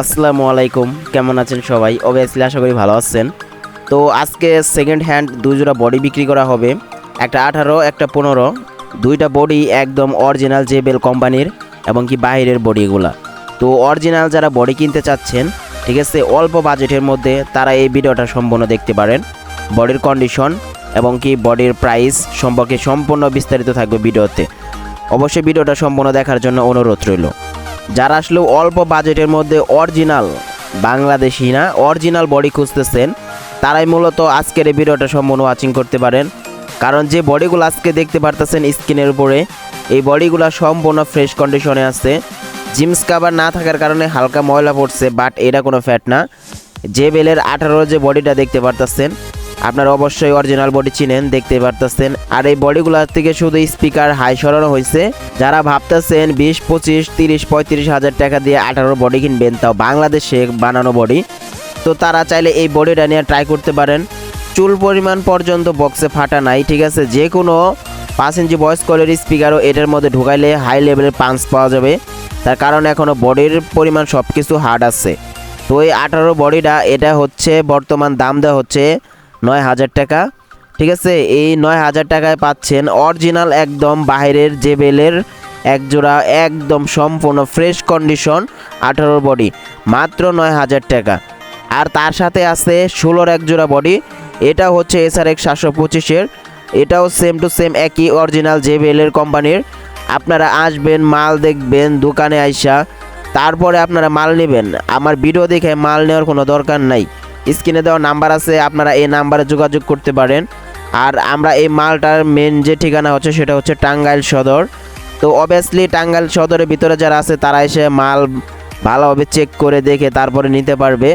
আসসালামু আলাইকুম। কেমন আছেন সবাই? অবভিয়াসলি আশা করি ভালো আছেন। তো আজকে সেকেন্ড হ্যান্ড দুই জোড়া বডি বিক্রি করা হবে। একটা আঠারো, একটা পনেরো। দুইটা বডি একদম অরিজিনাল জেবেল কোম্পানির এবং কি বাইরের বডিগুলা তো অরিজিনাল যারা বডি কিনতে চাচ্ছেন, ঠিক আছে, অল্প বাজেটের মধ্যে তারা এই ভিডিওটা সম্পূর্ণ দেখতে পারেন। বডির কন্ডিশন এবং কি বডির প্রাইস সম্পর্কে সম্পূর্ণ বিস্তারিত থাকবে ভিডিওতে। অবশ্যই ভিডিওটা সম্পূর্ণ দেখার জন্য অনুরোধ রইল। যারা আসলে অল্প বাজেটের মধ্যে অরিজিনাল বাংলাদেশি না, অরিজিনাল বডি খুঁজতেছেন, তারাই মূলত আজকের এই ভিডিওটা সম্পূর্ণ ওয়াচিং করতে পারেন। কারণ যে বডিগুলো আজকে দেখতে পারতেছেন স্কিনের উপরে, এই বডিগুলো সম্পূর্ণ ফ্রেশ কন্ডিশনে আছে। জিমস কাভার না থাকার কারণে হালকা ময়লা পড়ছে বাট এটা কোনো ফ্যাট না। যে বেলের আঠারো যে বডিটা দেখতে পারতেছেন আপনারা অবশ্যই অরিজিনাল বডি চিনেন, দেখতে পারতেছেন। আর এই বডিগুলোর থেকে শুধু স্পিকার হাই সরানো হয়েছে। যারা ভাবতেছেন বিশ, পঁচিশ, তিরিশ, পঁয়ত্রিশ হাজার টাকা দিয়ে আঠারো বডি কিনবেন, তাও বাংলাদেশে বানানো বডি তো তারা চাইলে এই বডিটা নিয়ে ট্রাই করতে পারেন। চুল পরিমাণ পর্যন্ত বক্সে ফাটা নাই, ঠিক আছে? যে কোনো পাঁচ ইঞ্চি ভয়েস কলের স্পিকারও এটার মধ্যে ঢুকাইলে হাই লেভেলের পাঞ্চ পাওয়া যাবে। তার কারণ এখনও বডির পরিমাণ সব কিছু হার্ড আছে। তো এই আঠারো বডিটা এটা হচ্ছে বর্তমান দাম দেওয়া হচ্ছে নয় হাজার টাকা। ঠিক আছে? এই নয় হাজার টাকায় পাচ্ছেন অরিজিনাল একদম বাইরের যে বেলের এক জোড়া একদম সম্পূর্ণ ফ্রেশ কন্ডিশন আঠারো বডি মাত্র নয় হাজার টাকা। আর তার সাথে আছে ষোলোর এক জোড়া বডি এটা হচ্ছে এসআর এক সাতশো পঁচিশের, এটাও সেম টু সেম একই অরিজিনাল যে বেলের কোম্পানির আপনারা আসবেন, মাল দেখবেন, দোকানে আইসা, তারপরে আপনারা মাল নেবেন। আমার ভিডিও দেখে মাল নেওয়ার কোনো দরকার নাই। স্ক্রিনে দেওয়া নাম্বার আছে, আপনারা এই নাম্বারে যোগাযোগ করতে পারেন। আর আমরা এই মালটার মেন যে ঠিকানা হচ্ছে সেটা হচ্ছে টাঙ্গাইল সদর। তো অবভিয়াসলি টাঙ্গাইল সদরের ভিতরে যারা আছে, তারা এসে মাল ভালোভাবে চেক করে দেখে তারপরে নিতে পারবে।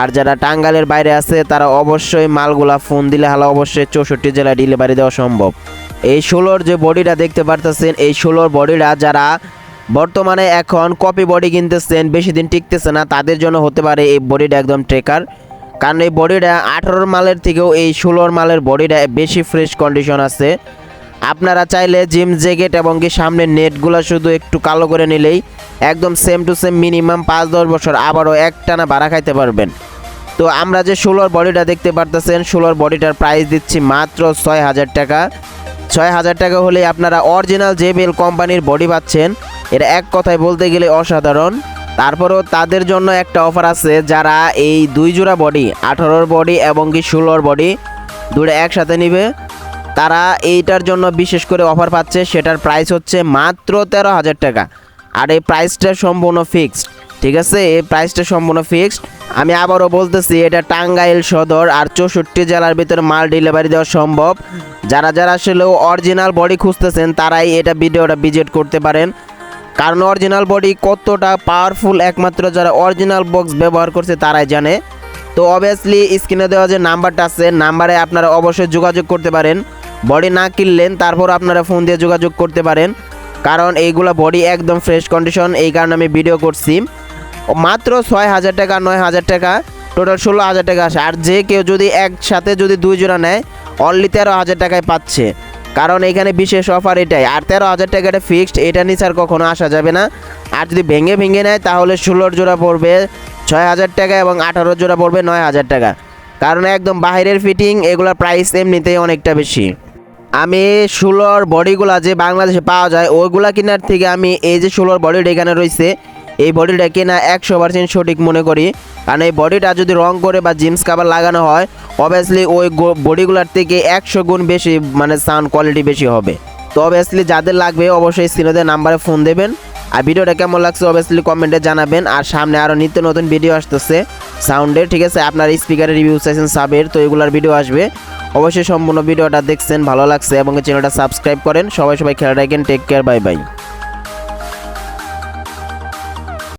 আর যারা টাঙ্গাইলের বাইরে আছে, তারা অবশ্যই মালগুলা ফোন দিলে হালা অবশ্যই চৌষট্টি জেলায় ডেলিভারি দেওয়া সম্ভব। এই ষোলোর যে বডিটা দেখতে পারতেছেন, এই ষোলোর বডিটা যারা বর্তমানে এখন কপি বডি কিনতেছেন, বেশি দিন টিকতেছে না, তাদের জন্য হতে পারে এই বডিটা একদম ট্রেকার কারণ এই বডিটা আঠারোর মালের থেকেও এই ষোলোর মালের বডিটা বেশি ফ্রেশ কন্ডিশন আছে। আপনারা চাইলে জিম জ্যাকেট এবং কি সামনের নেটগুলো শুধু একটু কালো করে নিলেই একদম সেম টু সেম মিনিমাম পাঁচ দশ বছর আবারও একটানা ভাড়া খাইতে পারবেন। তো আমরা যে ষোলোর বডিটা দেখতে পারতেছেন, ষোলোর বডিটার প্রাইস দিচ্ছি মাত্র ছয় হাজার টাকা। ছয় হাজার টাকা হলে আপনারা অরিজিনাল জেবেল কোম্পানির বডি পাচ্ছেন। এটা এক কথায় বলতে গেলে অসাধারণ। তারপরেও তাদের জন্য একটা অফার আছে যারা এই দুই জোড়া বডি আঠারোর বডি এবং কি ষোলোর বডি দুটো একসাথে নিবে। তারা এইটার জন্য বিশেষ করে অফার পাচ্ছে, সেটার প্রাইস হচ্ছে মাত্র তেরো হাজার টাকা। আর এই প্রাইসটা সম্পূর্ণ ফিক্সড ঠিক আছে? এই প্রাইসটা সম্পূর্ণ ফিক্সড আমি আবারও বলতেছি, এটা টাঙ্গাইল সদর আর চৌষট্টি জেলার ভিতরে মাল ডেলিভারি দেওয়া সম্ভব। যারা যারা আসলে অরিজিনাল বডি খুঁজতেছেন, তারাই এটা ভিডিওটা ভিজিট করতে পারেন। কারণ অরিজিনাল বডি কতটা পাওয়ারফুল একমাত্র যারা অরিজিনাল বক্স ব্যবহার করছে তারাই জানে। তো অবভিয়াসলি স্ক্রিনে দেওয়া যে নাম্বারটা আছে, নাম্বারে আপনারা অবশ্যই যোগাযোগ করতে পারেন। বডি না কিনলেন, তারপর আপনারা ফোন দিয়ে যোগাযোগ করতে পারেন। কারণ এইগুলা বডি একদম ফ্রেশ কন্ডিশন এই কারণে আমি ভিডিও করছি। মাত্র ছয় হাজার টাকা, নয় হাজার টাকা টোটাল ষোলো হাজার টাকা আসে। আর যে কেউ যদি একসাথে যদি দুই জোড়া নেয় অনলি তেরো হাজার টাকায় পাচ্ছে। কারণ এখানে বিশেষ অফার এটাই। আর তেরো হাজার টাকাটা ফিক্সড এটা নিয়ে আর কখনো আসা যাবে না। আর যদি ভেঙে ভেঙে নেয়, তাহলে ষোলোর জোড়া পড়বে ছয় হাজার টাকা এবং আঠারো জোড়া পড়বে নয় হাজার টাকা। কারণ একদম বাইরের ফিটিং এগুলোর প্রাইস এমনিতেই অনেকটা বেশি। আমি ষোলোর বডিগুলা যে বাংলাদেশে পাওয়া যায়, ওইগুলা কেনার থেকে আমি এই যে ষোলোর বডিটা এখানে রয়েছে, এই বডিটা কেনা একশো পার্সেন্ট সঠিক মনে করি। কারণ এই বডিটা যদি রং করে বা জিন্স কাভার লাগানো হয় অবভিয়াসলি ওই বডিগুলার থেকে একশো গুণ বেশি মানে সাউন্ড কোয়ালিটি বেশি হবে। তো অবভিয়াসলি যাদের লাগবে অবশ্যই স্ক্রিনে নাম্বারে ফোন দেবেন। আর ভিডিওটা কেমন লাগছে অবভিয়াসলি কমেন্টে জানাবেন। আর সামনে আরও নিত্য নতুন ভিডিও আসতেছে সাউন্ডের ঠিক আছে? আপনার স্পিকারের রিভিউ চাইছেন সাবের তো এগুলার ভিডিও আসবে। অবশ্যই সম্পূর্ণ ভিডিওটা দেখছেন, ভালো লাগছে এবং চ্যানেলটা সাবস্ক্রাইব করেন। সবাই সবাই খেলা রাখেন টেক কেয়ার বাই বাই